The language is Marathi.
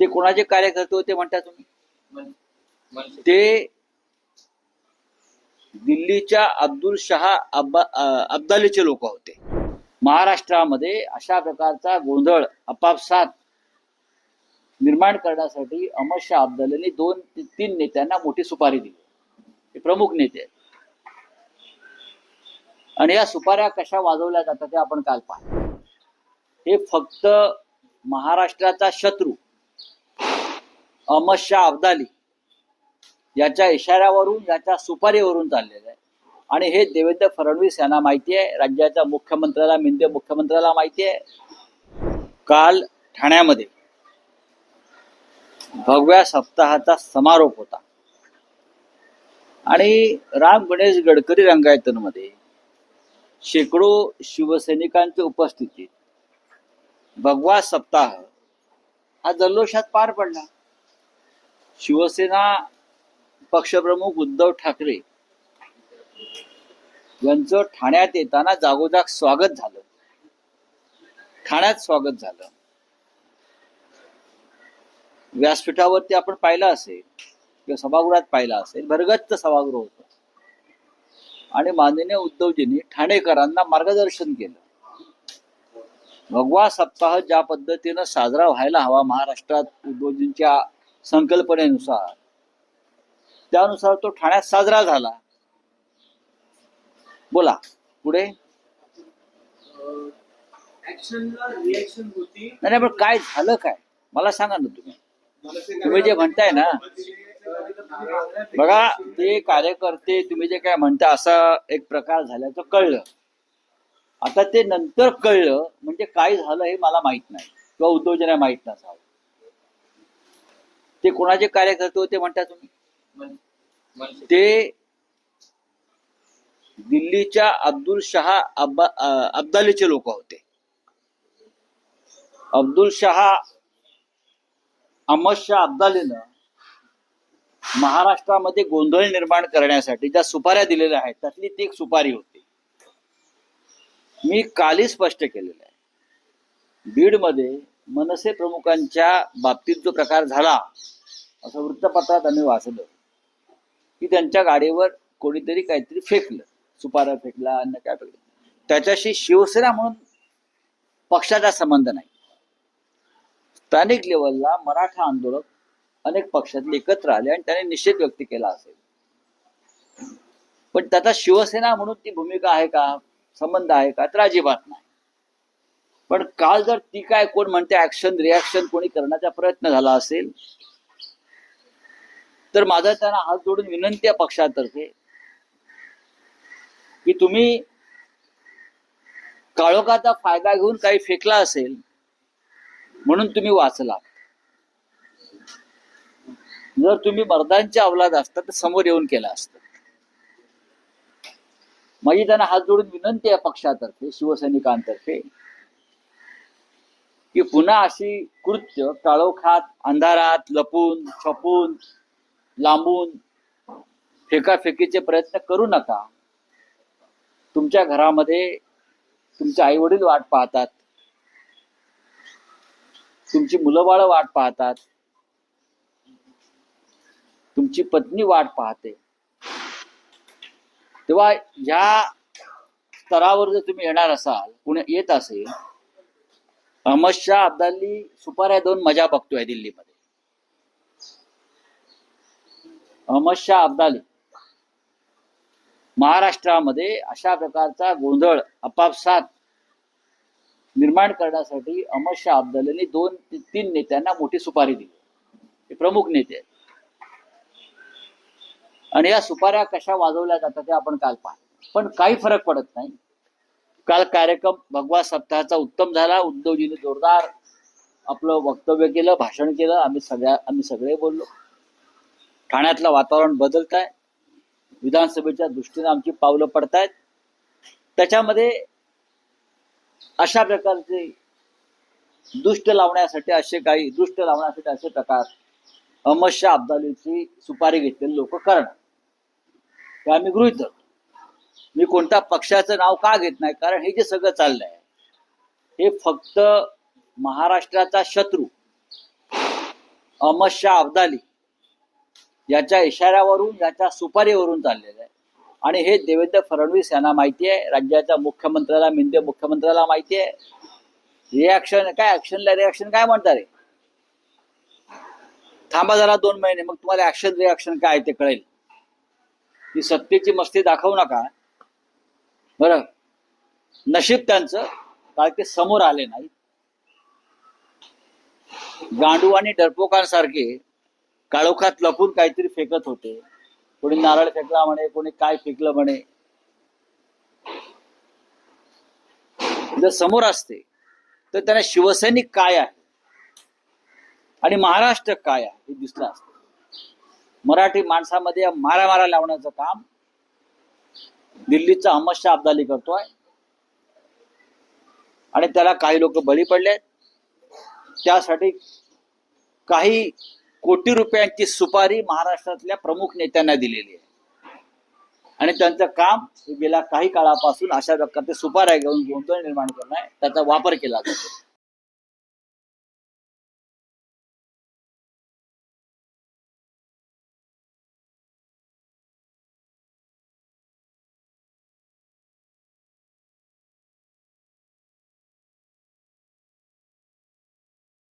ते कोणाचे कार्यकर्ते होते म्हणता तुम्ही? ते दिल्लीच्या अब्दुल शहा अब्दालीचे लोक होते. महाराष्ट्रामध्ये अशा प्रकारचा गोंधळ आपापसात निर्माण करण्यासाठी अहमद शाह अब्दालीने दोन ते तीन नेत्यांना मोठी सुपारी दिली. हे प्रमुख नेते आहेत. आणि या सुपाऱ्या कशा वाजवल्या जातात ते आपण काल पाहिलं. हे फक्त महाराष्ट्राचा शत्रू अहमद शाह अब्दाली. याच्या इशाऱ्यावरून याच्या सुपारीवरून चाललेलं आहे. आणि हे देवेंद्र फडणवीस यांना माहिती आहे. राज्याच्या मुख्यमंत्र्याला मिंदे मुख्यमंत्र्याला माहिती आहे. काल ठाण्यामध्ये भगव्या सप्ताहाचा समारोप होता. आणि राम गणेश गडकरी रंगायतनमध्ये शेकडो शिवसैनिकांच्या उपस्थितीत भगवा सप्ताह हा जल्लोषात पार पडला. शिवसेना पक्षप्रमुख उद्धव ठाकरे यांचं ठाण्यात येताना जागोजाग स्वागत झालं. ठाण्यात स्वागत झालं. व्यासपीठावरती आपण पाहिलं असेल किंवा सभागृहात पाहिलं असेल भरगच्च सभागृह होत. आणि माननीय उद्धवजींनी ठाणेकरांना मार्गदर्शन केलं. भगवा सप्ताह ज्या पद्धतीनं साजरा व्हायला हवा महाराष्ट्रात उद्धवजींच्या संकल्पनेनुसार. त्यानुसार तो ठाण्यात साजरा झाला. बोला पुढे? नाही नाही, पण काय झालं काय? मला सांगा ना तुम्ही. तुम्ही जे म्हणताय ना बघा ते कार्यकर्ते तुम्ही जे काय म्हणता असा एक प्रकार झाल्याचं कळलं. आता ते नंतर कळलं म्हणजे काय झालं हे मला माहीत नाही. किंवा उद्योजना माहीत नसावं. ते कोणाचे कार्यकर्ते होते म्हणता तुम्ही? ते दिल्लीच्या अब्दुल शहा अब्बा अब्दालीचे लोक होते. अब्दुल शहा अहमद शाह अब्दालीनं महाराष्ट्रामध्ये गोंधळ निर्माण करण्यासाठी ज्या सुपाऱ्या दिलेल्या आहेत त्यातली ती एक सुपारी होती. मी कालही स्पष्ट केलेलं आहे. बीडमध्ये मनसे प्रमुखांच्या बाबतीत जो प्रकार झाला असं वृत्तपत्रात आम्ही वाचलं. की त्यांच्या गाडीवर कोणीतरी काहीतरी फेकलं. सुपारा फेकला अन्न काय फेकलं. त्याच्याशी शिवसेना म्हणून पक्षाचा संबंध नाही. स्थानिक लेवलला मराठा आंदोलक अनेक पक्षातले एकत्र आले आणि त्याने निषेध व्यक्त केला असेल. पण त्याचा शिवसेना म्हणून ती भूमिका आहे का? संबंध आहे का? तर अजिबात नाही. पण काल जर ती काय कोण म्हणते ऍक्शन रिॲक्शन कोणी करण्याचा प्रयत्न झाला असेल तर माझा त्यांना हात जोडून विनंती आहे पक्षातर्फे की तुम्ही काळोखाचा फायदा घेऊन काही फेकला असेल म्हणून तुम्ही वाचला. जर तुम्ही मर्दांच्या अवलाद असता तर समोर येऊन केला असतं. माझी त्यांना हात जोडून विनंती आहे पक्षातर्फे शिवसैनिकांतर्फे की पुन्हा अशी कृत्य काळोखात अंधारात लपून छपून लांबून फेकाफेकीचे प्रयत्न करू नका. तुमच्या घरामध्ये तुमचे आई वडील वाट पाहतात. तुमची मुलंबाळ वाट पाहतात. तुमची पत्नी वाट पाहते. तेव्हा या स्तरावर जर तुम्ही येणार असाल पुणे येत असेल अहमद शाह अब्दाली सुपाऱ्या दोन मजा बघतोय दिल्लीमध्ये. अहमद शाह अब्दाली. महाराष्ट्रामध्ये अशा प्रकारचा गोंधळ आपापसात निर्माण करण्यासाठी अहमद शाह अब्दालीने दोन तीन नेत्यांना मोठी सुपारी दिली. हे प्रमुख नेते आहेत. आणि या सुपाऱ्या कशा वाजवल्या जातात ते आपण काल पाहतो पण काही फरक पडत नाही. काल कार्यक्रम भगवा सप्ताहाचा उत्तम झाला. उद्धवजीने जोरदार आपलं वक्तव्य केलं भाषण केलं. आम्ही सगळ्या आम्ही सगळे बोललो. ठाण्यातलं वातावरण बदलत आहे विधानसभेच्या दृष्टीने आमची पावलं पडतायत. त्याच्यामध्ये अशा प्रकारचे दुष्ट लावण्यासाठी असे काही दुष्ट लावण्यासाठी असे प्रकार अहमद शाह अब्दालीची सुपारी घेतलेले लोक करणार. हे आम्ही गृहित धरतो. मी कोणत्या पक्षाचं नाव का घेत नाही? कारण हे जे सगळं चाललंय हे फक्त महाराष्ट्राचा शत्रू अहमद शाह अब्दाली याच्या इशाऱ्यावरून याच्या सुपारीवरून चाललेलं आहे. आणि हे देवेंद्र फडणवीस यांना माहिती आहे. राज्याच्या मुख्यमंत्र्याला मिंदे मुख्यमंत्र्याला माहिती आहे. रिॲक्शन काय ऍक्शनला रिॲक्शन काय म्हणतात रे? थांबा जरा दोन महिने मग तुम्हाला ऍक्शन रिॲक्शन काय आहे ते कळेल. ही सत्तेची मस्ती दाखवू नका. बरं. नशीब त्यांचं कारण ते समोर आले नाही गांडू आणि डरपोकांसारखे काळोखात लपून काहीतरी फेकत होते. कोणी नारळ फेकला म्हणे कोणी काय फेकलं म्हणे. जर समोर असते तर त्यांना शिवसैनिक काय आहे? आणि महाराष्ट्र काय आहे? हे दिसलं असत. मराठी माणसामध्ये मारामारा लावण्याचं काम दिल्लीचा अहमद शाह अब्दाली करतोय. आणि त्याला काही लोक बळी पडले त्यासाठी काही कोटी रुपयांची सुपारी महाराष्ट्रातल्या प्रमुख नेत्यांना दिलेली आहे. आणि त्यांचं काम गेल्या काही काळापासून अशा प्रकारचे सुपाऱ्या घेऊन गोंधळ निर्माण करणं आहे त्याचा वापर केला जातो.